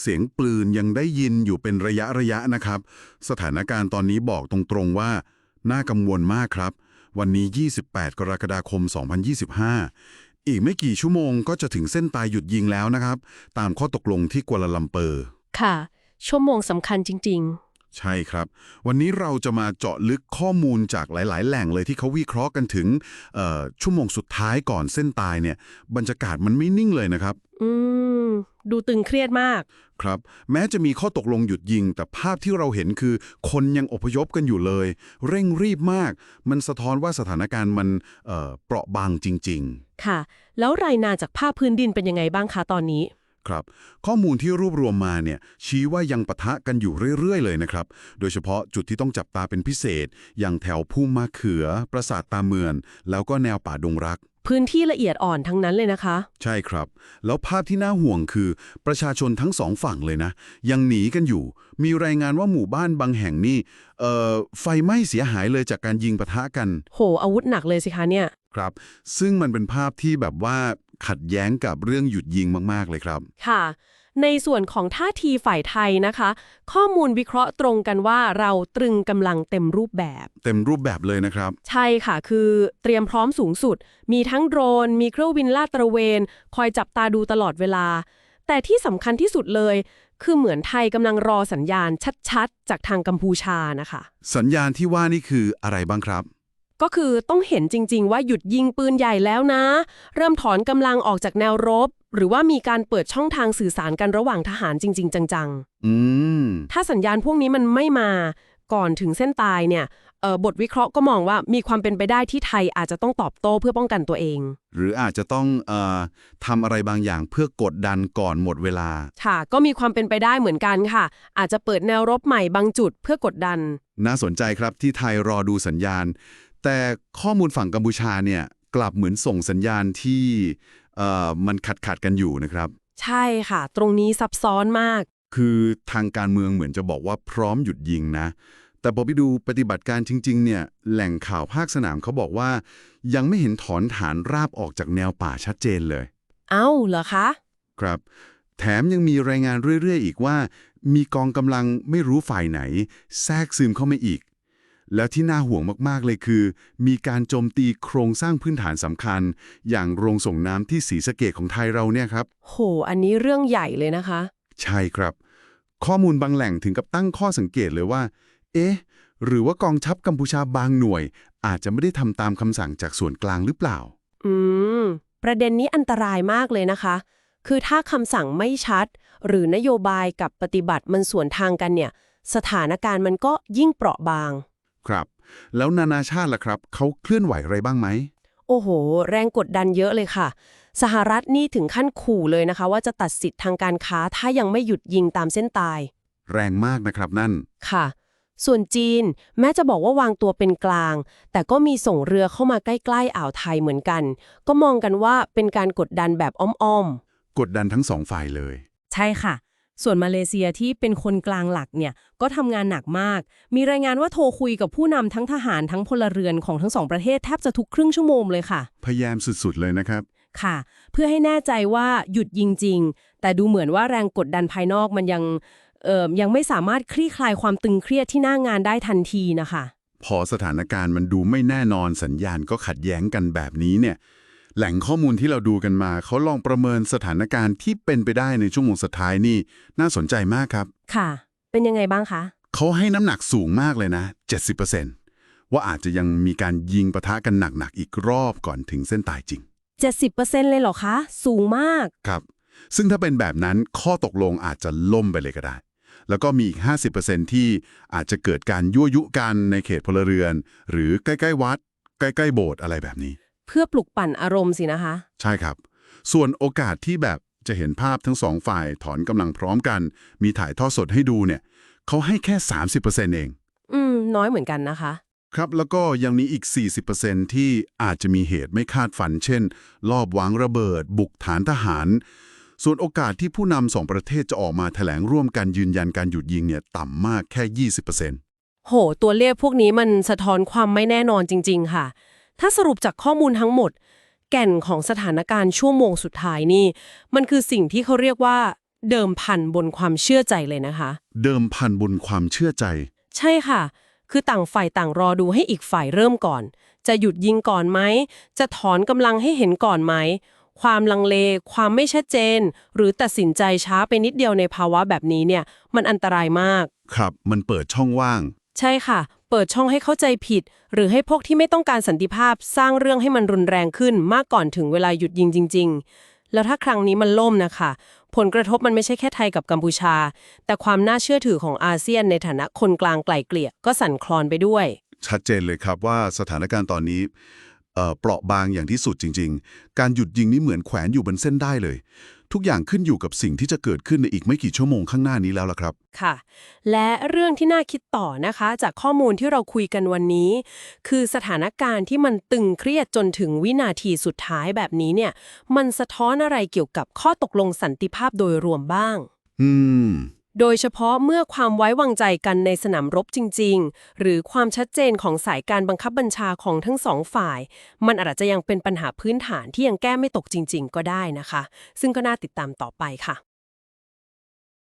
เสียงปืนยังได้ยินอยู่เป็นระยะระยะนะครับ สถานการณ์ตอนนี้บอกตรงๆว่า น่ากังวลมากครับ วันนี้ 28 กรกฎาคม 2025 อีกไม่กี่ชั่วโมงก็จะถึงเส้นตายหยุดยิงแล้วนะครับ ตามข้อตกลงที่กัวลาลัมเปอร์ ค่ะ ชั่วโมงสำคัญจริง ใช่ครับ วันนี้เราจะมาเจาะลึกข้อมูลจากหลาย ๆ แหล่งเลยที่เขาวิเคราะห์กันถึงเอ่อชั่วโมงสุดท้ายก่อนเส้นตายเนี่ย บรรยากาศมันไม่นิ่งเลยนะครับๆอืม ดูตึงเครียดมาก ครับ แม้จะมีข้อตกลงหยุดยิง แต่ภาพที่เราเห็นคือ คนยังอพยพกันอยู่เลย เร่งรีบมาก มันสะท้อนว่าสถานการณ์มันเอ่อเปราะบางจริง ๆ ค่ะ แล้วรายงานจากภาพพื้นดินเป็นยังไงบ้างคะตอนนี้ ครับ ข้อมูลที่รวบรวมมาเนี่ยชี้ว่ายังปะทะกันอยู่เรื่อย ๆ เลยนะครับ โดยเฉพาะจุดที่ต้องจับตาเป็นพิเศษ อย่างแถวพุ่มมะเขือ ปราสาทตาเมือน แล้วก็แนวป่าดงรัก พื้นที่ละเอียดอ่อนทั้งนั้นเลยนะคะ ใช่ครับ แล้วภาพที่น่าห่วงคือประชาชนทั้งสองฝั่งเลยนะ ยังหนีกันอยู่ มีรายงานว่าหมู่บ้านบางแห่งนี่เอ่อไฟไหม้เสียหายเลยจากการยิงปะทะกัน โหอาวุธหนักเลยสิคะเนี่ย ครับ ซึ่งมันเป็นภาพที่แบบว่า ขัดแย้งกับเรื่องหยุดยิงมาก ๆ เลยครับ ค่ะ ในส่วนของท่าทีฝ่ายไทยนะคะ ข้อมูลวิเคราะห์ตรงกันว่าเราตรึงกำลังเต็มรูปแบบ เต็มรูปแบบเลยนะครับ ใช่ค่ะ คือเตรียมพร้อมสูงสุด มีทั้งโดรน มีเครื่องบินลาดตระเวน คอยจับตาดูตลอดเวลา แต่ที่สำคัญที่สุดเลย คือเหมือนไทยกำลังรอสัญญาณชัดๆ จากทางกัมพูชานะคะ สัญญาณที่ว่านี่คืออะไรบ้างครับ ก็คือต้องเห็นจริง ๆ ว่าหยุดยิงปืนใหญ่แล้วนะ เริ่มถอนกำลังออกจากแนวรบ หรือว่ามีการเปิดช่องทางสื่อสารกันระหว่างทหารจริง ๆ จังอืมๆถ้าสัญญาณพวกนี้มันไม่มาก่อนถึงเส้นตายเนี่ยเอ่อบทวิเคราะห์ก็มองว่ามีความเป็นไปได้ที่ไทยอาจจะต้องตอบโต้เพื่อป้องกันตัวเอง หรืออาจจะต้องเอ่อทำอะไรบางอย่างเพื่อกดดันก่อนหมดเวลา ค่ะ ก็มีความเป็นไปได้เหมือนกันค่ะ อาจจะเปิดแนวรบใหม่บางจุดเพื่อกดดัน น่าสนใจครับที่ไทยรอดูสัญญาณ แต่ข้อมูลฝั่งกัมพูชาเนี่ยกลับเหมือนส่งสัญญาณที่เอ่อมันขัดขัดๆกันอยู่นะครับ ใช่ค่ะ ตรงนี้ซับซ้อนมาก คือทางการเมืองเหมือนจะบอกว่าพร้อมหยุดยิงนะ แต่พอไปดูปฏิบัติการจริง ๆ เนี่ยแหล่งข่าวภาคสนามเขาบอกว่า ยังไม่เห็นถอนฐานราบออกจากแนวป่าชัดเจนเลย เอ้าเหรอคะ ครับ แถมยังมีรายงานเรื่อย ๆ อีกว่า มีกองกำลังไม่รู้ฝ่ายไหน แทรกซึมเข้ามาอีก แล้วที่น่าห่วงมากๆเลยคือ มีการโจมตีโครงสร้างพื้นฐานสำคัญ อย่างโรงส่งน้ำที่สีสะเกดของไทยเราเนี่ยครับ โห อันนี้เรื่องใหญ่เลยนะคะ ใช่ครับ ข้อมูลบางแหล่งถึงกับตั้งข้อสังเกตเลยว่า เอ๊ะ หรือว่ากองทัพกัมพูชาบางหน่วย อาจจะไม่ได้ทำตามคำสั่งจากส่วนกลางหรือเปล่า อืม ประเด็นนี้อันตรายมากเลยนะคะ คือถ้าคำสั่งไม่ชัด หรือนโยบายกับปฏิบัติมันสวนทางกันเนี่ย สถานการณ์มันก็ยิ่งเปราะบาง ครับ แล้วนานาชาติล่ะครับเขาเคลื่อนไหวอะไรบ้างไหม โอ้โห แรงกดดันเยอะเลยค่ะ สหรัฐนี่ถึงขั้นขู่เลยนะคะ ว่าจะตัดสิทธิ์ทางการค้าถ้ายังไม่หยุดยิงตามเส้นตาย แรงมากนะครับนั่น ค่ะ ส่วนจีนแม้จะบอกว่าวางตัวเป็นกลาง แต่ก็มีส่งเรือเข้ามาใกล้ๆอ่าวไทยเหมือนกัน ก็มองกันว่าเป็นการกดดันแบบอ้อมๆ กดดันทั้งสองฝ่ายเลย ใช่ค่ะ ส่วนมาเลเซียที่เป็นคนกลางหลักเนี่ยก็ทำงานหนักมาก มีรายงานว่าโทรคุยกับผู้นำทั้งทหารทั้งพลเรือนของทั้งสองประเทศแทบจะทุกครึ่งชั่วโมงเลยค่ะ พยายามสุดๆเลยนะครับ ค่ะ เพื่อให้แน่ใจว่าหยุดยิงจริง แต่ดูเหมือนว่าแรงกดดันภายนอกมันยังเอ่อยังไม่สามารถคลี่คลายความตึงเครียดที่หน้างานได้ทันทีนะคะ พอสถานการณ์มันดูไม่แน่นอนสัญญาณก็ขัดแย้งกันแบบนี้เนี่ย แหล่งข้อมูลที่เราดูกันมาเขาลองประเมินสถานการณ์ที่เป็นไปได้ในชั่วโมงสุดท้ายนี่น่าสนใจมากครับ ค่ะ เป็นยังไงบ้างคะ เขาให้น้ำหนักสูงมากเลยนะ 70%ว่าอาจจะยังมีการยิงปะทะกันหนักๆอีกรอบก่อนถึงเส้นตายจริง 70%เลยเหรอคะ สูงมาก ครับ ซึ่งถ้าเป็นแบบนั้นข้อตกลงอาจจะล่มไปเลยก็ได้ แล้วก็มีอีก 50%ที่อาจจะเกิดการยั่วยุกันในเขตพลเรือน หรือใกล้ๆวัด ใกล้ๆโบสถ์อะไรแบบนี้ เพื่อปลุกปั่นอารมณ์สินะคะ ใช่ครับ ส่วนโอกาสที่แบบจะเห็นภาพทั้งสองฝ่ายถอนกำลังพร้อมกัน มีถ่ายทอดสดให้ดูเนี่ยเขาให้แค่ 30%เอง อืม น้อยเหมือนกันนะคะ ครับแล้วก็ยังมีอีก 40%ที่อาจจะมีเหตุไม่คาดฝัน เช่น ลอบวางระเบิด บุกฐานทหาร ส่วนโอกาสที่ผู้นำสองประเทศจะออกมาแถลงร่วมกันยืนยันการหยุดยิงเนี่ยต่ำมากแค่ 20%โห ตัวเลขพวกนี้มันสะท้อนความไม่แน่นอนจริง ๆ ค่ะ ถ้าสรุปจากข้อมูลทั้งหมด แก่นของสถานการณ์ชั่วโมงสุดท้ายนี่ มันคือสิ่งที่เขาเรียกว่า เดิมพันบนความเชื่อใจเลยนะคะ เดิมพันบนความเชื่อใจ ใช่ค่ะ คือต่างฝ่ายต่างรอดูให้อีกฝ่ายเริ่มก่อน จะหยุดยิงก่อนไหม จะถอนกำลังให้เห็นก่อนไหม ความลังเล ความไม่ชัดเจน หรือตัดสินใจช้าไปนิดเดียวในภาวะแบบนี้เนี่ย มันอันตรายมาก ครับ มันเปิดช่องว่าง ใช่ค่ะ เปิดช่องให้เข้าใจผิด หรือให้พวกที่ไม่ต้องการสันติภาพสร้างเรื่องให้มันรุนแรงขึ้นมากก่อนถึงเวลาหยุดยิงจริง ๆ แล้วถ้าครั้งนี้มันล่มนะคะ ผลกระทบมันไม่ใช่แค่ไทยกับกัมพูชา แต่ความน่าเชื่อถือของอาเซียนในฐานะคนกลางไกล่เกลี่ยก็สั่นคลอนไปด้วย ชัดเจนเลยครับว่าสถานการณ์ตอนนี้เอ่อเปราะบางอย่างที่สุดจริง ๆ การหยุดยิงนี่เหมือนแขวนอยู่บนเส้นได้เลย ทุกอย่างขึ้นอยู่กับสิ่งที่จะเกิดขึ้นในอีกไม่กี่ชั่วโมงข้างหน้านี้แล้วล่ะครับ ค่ะ และเรื่องที่น่าคิดต่อนะคะ จากข้อมูลที่เราคุยกันวันนี้ คือสถานการณ์ที่มันตึงเครียดจนถึงวินาทีสุดท้ายแบบนี้เนี่ย มันสะท้อนอะไรเกี่ยวกับข้อตกลงสันติภาพโดยรวมบ้าง อืม โดยเฉพาะเมื่อความไว้วางใจกันในสนามรบจริง ๆ หรือความชัดเจนของสายการบังคับบัญชาของทั้งสองฝ่าย มันอาจจะยังเป็นปัญหาพื้นฐานที่ยังแก้ไม่ตกจริง ๆ ก็ได้นะคะ ซึ่งก็น่าติดตามต่อไปค่ะ